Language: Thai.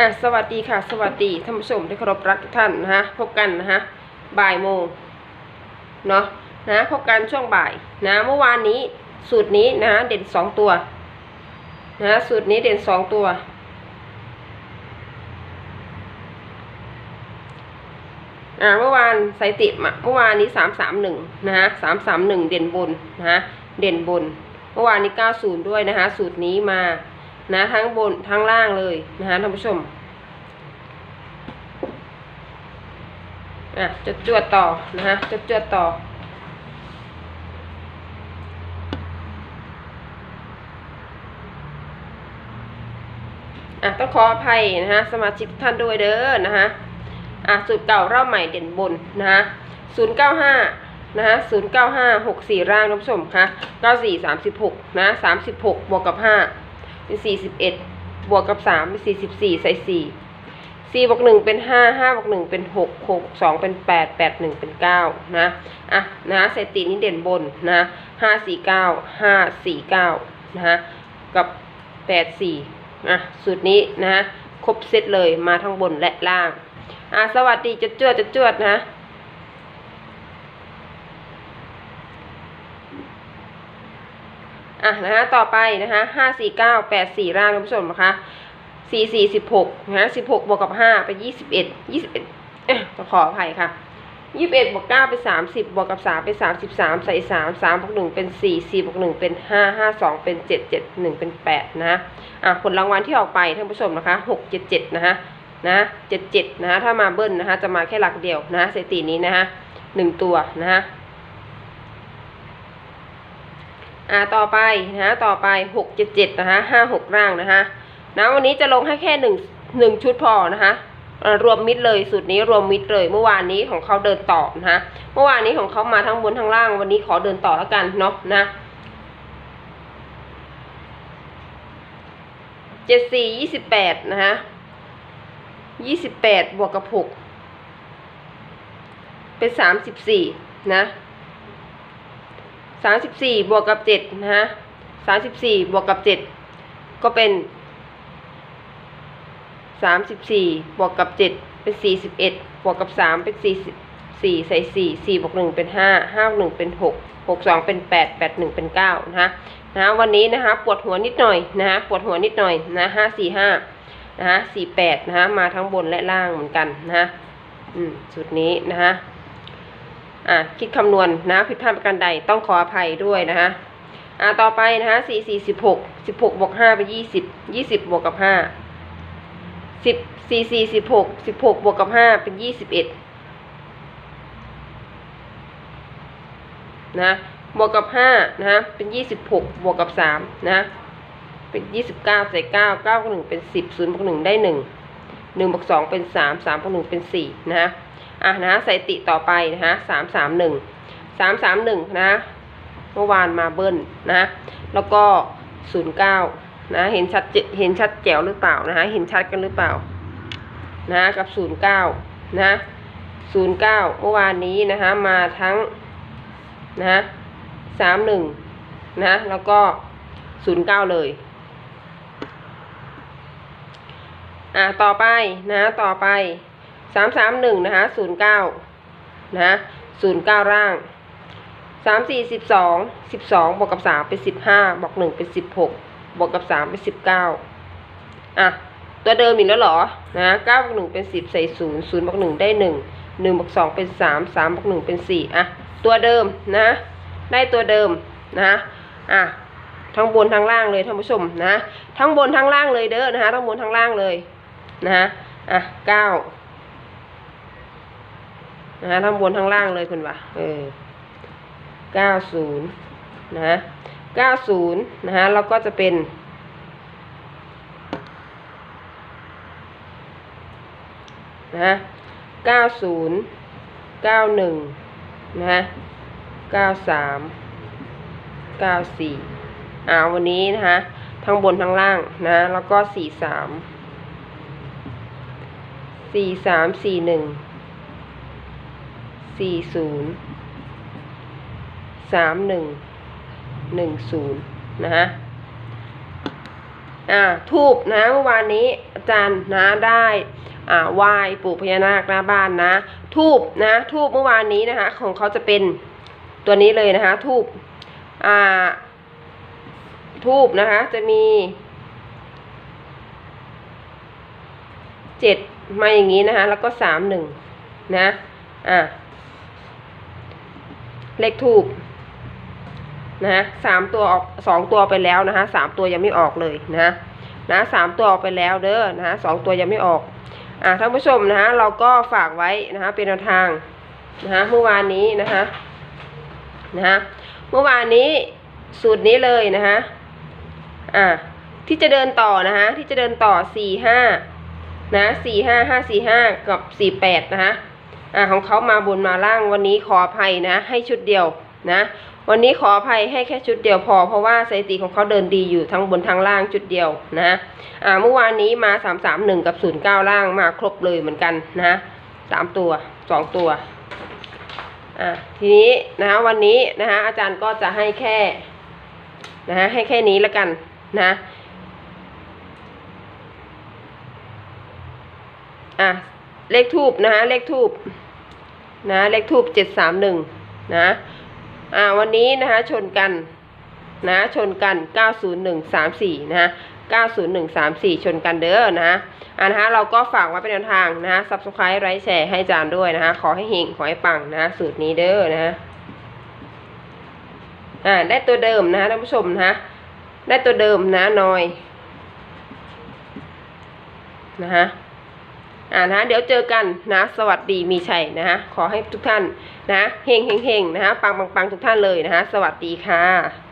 อะสวัสดีค่ะ สวัสดีท่านผู้ชมที่เคารพรักทุกท่านนะฮะพบกันนะฮะบ่ายโมงเนาะนะพบกันช่วงบ่ายนะเมื่อวานนี้สูตรนี้นะเด่นสองตัวนะสูตรนี้เด่นสองตัว อ่าเมื่อวานไซติมเมื่อวานนี้สามสามหนึ่งนะฮะสามสามหนึ่งเด่นบนนะฮะเด่นบน เมื่อวานนี้เก้าศูนย์ด้วยนะฮะสูตรนี้มา นะทั้งบนทั้งล่างเลยนะฮะท่านผู้ชมอะจดจวดต่อนะฮะจดจวดต่อ อะต้องขออภัยนะฮะสมาชิกท่านด้วยเด้อนะฮะอะสูตรเก่ารอบใหม่เด่นบนนะฮะศูนย์เก้าห้านะฮะศูนย์เก้าห้าหกสี่ร่างท่านผู้ชมคะเก้าสี่สามสิบหกนะสามสิบหกบวกกับห้า เป็นสี่สิบเอ็ดบวกกับสามเป็นสี่สิบสี่ใส่สี่สี่บวกหนึ่งเป็นห้าห้าบวกหนึ่งเป็นหกหกสองเป็นแปดแปดหนึ่งเป็นเก้านะอะนะฮะสถิตินี้เด่นบนนะห้าสี่เก้าห้าสี่เก้านะฮะกับแปดสี่อะสูตรนี้นะครบเซตเลยมาทั้งบนและล่างอ่าสวัสดีจดจวดจดจวดนะ อะนะฮะต่อไปนะคะห้าสี่เก้าแปดสี่ร่างคุณผู้ชมนะคะสี่สี่สิบหกนะฮะสิบหกบวกกับห้าเป็นยี่สิบเอ็ดยี่สิบเอ็ดขออภัยค่ะยี่สิบเอ็ดบวกเก้าเป็นสามสิบบวกกับสามเป็นสามสิบสามใส่สามสามบวกหนึ่งเป็นสี่สี่บวกหนึ่งเป็นห้าห้าสองเป็นเจ็ดเจ็ดหนึ่งเป็นแปดนะอะผลรางวัลที่ออกไปท่านผู้ชมนะคะหกเจ็ดเจ็ดนะฮะนะเจ็ดเจ็ดนะฮะถ้ามาเบิ้ลนะฮะจะมาแค่หลักเดียวนะฮะสถิตินี้นะฮะหนึ่งตัวนะฮะ อ่าต่อไปนะฮะต่อไปหกเจ็ดเจ็ดนะฮะห้าหกร่างนะฮะนะวันนี้จะลงให้แค่หนึ่งหนึ่งชุดพอนะคะรวมมิดเลยสูตรนี้รวมมิดเลย เมื่อวานนี้ของเขาเดินต่อนะฮะเมื่อวานนี้ของเขามาทั้งบนทั้งล่าง วันนี้ขอเดินต่อแล้วกันเนาะนะเจ็ดสี่ยี่สิบแปดนะฮะยี่สิบแปดบวกกับหกเป็นสามสิบสี่นะ สามสิบสี่บวกกับเจ็ดนะฮะสามสิบสี่บวกกับเจ็ดก็เป็นสามสิบสี่บวกกับเจ็ดเป็นสี่สิบเอ็ดบวกกับสามเป็นสี่สิบสี่ใส่สี่สี่บวกหนึ่งเป็นห้าห้าบวกหนึ่งเป็นหกหกสองเป็นแปดแปดหนึ่งเป็นเก้านะฮะนะวันนี้นะคะปวดหัวนิดหน่อยนะฮะปวดหัวนิดหน่อยนะห้าสี่ห้านะฮะสี่แปดนะฮะมาทั้งบนและล่างเหมือนกันนะฮะอืมจุดนี้นะฮะ อะคิดคำนวณนะผิดพลาดประการใดต้องขออภัยด้วยนะฮะอะต่อไปนะฮะสี่สี่สิบหกสิบหกบวกห้าเป็นยี่สิบยี่สิบบวกกับห้าสิบสี่สี่สิบหกสิบหกบวกกับห้าเป็นยี่สิบเอ็ดนะบวกกับห้านะฮะเป็นยี่สิบหกบวกกับสามนะเป็นยี่สิบเก้าใส่เก้าเก้าบวกหนึ่งเป็นสิบศูนย์บวกหนึ่งได้หนึ่งหนึ่งบวกสองเป็นสามสามบวกหนึ่งเป็นสี่นะฮะ อะนะใส่ติต่อไปนะฮะสามสามหนึ่งสามสามหนึ่งนะเมื่อวานมาเบิ้ลนะแล้วก็ศูนย์เก้านะเห็นชัดเห็นชัดแจ๋วหรือเปล่านะฮะเห็นชัดกันหรือเปล่านะกับศูนย์เก้านะศูนย์เก้าเมื่อวานนี้นะฮะมาทั้งนะสามหนึ่งนะแล้วก็ศูนย์เก้าเลยอ่าต่อไปนะต่อไป สามสามหนึ่งนะคะศูนย์เก้านะศูนย์เก้าร่างสามสี่สิบสองสิบสองบวกกับสามเป็นสิบห้าบวกหนึ่งเป็นสิบหกบวกกับสามเป็นสิบเก้าอะตัวเดิมอีกแล้วเหรอนะเก้าบวกหนึ่งเป็นสิบใส่ศูนย์ศูนย์บวกหนึ่งได้หนึ่งหนึ่งบวกสองเป็นสามสามบวกหนึ่งเป็นสี่อะตัวเดิมนะได้ตัวเดิมนะอะทั้งบนทั้งล่างเลยท่านผู้ชมนะทั้งบนทั้งล่างเลยเด้อนะคะทั้งบนทั้งล่างเลยนะฮะอะเก้า นะฮะทั้งบนทั้งล่างเลยคุณวะเออเก้าศูนย์นะฮะเก้าศูนย์นะฮะแล้วก็จะเป็นนะฮะเก้าศูนย์เก้าหนึ่งนะฮะเก้าสามเก้าสี่อ่าวันนี้นะฮะทั้งบนทั้งล่างนะแล้วก็สี่สามสี่สามสี่หนึ่ง สี่ศูนย์สามหนึ่งหนึ่งศูนย์นะฮะอ่าทูบนะเมื่อวานนี้อาจารย์นะได้อ่าไหว้ปู่พญานาคหน้าบ้านนะ ทูบนะทูบเมื่อวานนี้นะคะ ของเขาจะเป็นตัวนี้เลยนะคะ ทูบอ่าทูบนะคะ จะมีเจ็ดมาอย่างนี้นะคะ แล้วก็สามหนึ่งนะ อ่า เลขทูบนะฮะสามตัวออกสองตัวไปแล้วนะคะสามตัวยังไม่ออกเลยนะนะสามตัวออกไปแล้วเด้อนะฮะสองตัวยังไม่ออกอะท่านผู้ชมนะฮะเราก็ฝากไว้นะคะเป็นแนวทางนะฮะเมื่อวานนี้นะคะนะฮะเมื่อวานนี้สูตรนี้เลยนะคะอะที่จะเดินต่อนะคะที่จะเดินต่อสี่ห้านะสี่ห้าห้าสี่ห้ากับสี่แปดนะคะ อะของเขามาบนมาล่างวันนี้ขออภัยนะ ให้ชุดเดียวนะ วันนี้ขออภัยให้แค่ชุดเดียวพอ เพราะว่าสถิติของเขาเดินดีอยู่ทั้งบนทั้งล่างชุดเดียวนะอ่าเมื่อวานนี้มาสามสามหนึ่งกับศูนย์เก้าล่างมาครบเลยเหมือนกันนะสามตัวสองตัวอ่าทีนี้นะวันนี้นะคะอาจารย์ก็จะให้แค่นะฮะให้แค่นี้แล้วกันนะอะ เลขทูบนะฮะเลขทูบนะเลขทูบเจ็ดสามหนึ่งนะอ่าวันนี้นะคะชนกันนะชนกัน 90134 นะฮะ 90134 ชนกันเด้อนะฮะอ่านะฮะเราก็ฝากไว้เป็นแนวทางนะฮะ subscribe ไลค์แชร์ให้จานด้วยนะฮะ ขอให้เฮงขอให้ปังนะฮะสูตรนี้เด้อนะฮะ อ่าได้ตัวเดิมนะฮะท่านผู้ชมนะฮะ ได้ตัวเดิมนะนอย นะฮะ อ่านะฮะเดี๋ยวเจอกันนะ สวัสดีมีชัยนะฮะขอให้ทุกท่านนะเฮงเฮงเฮงนะฮะปังปังปังทุกท่านเลยนะฮะสวัสดีค่ะ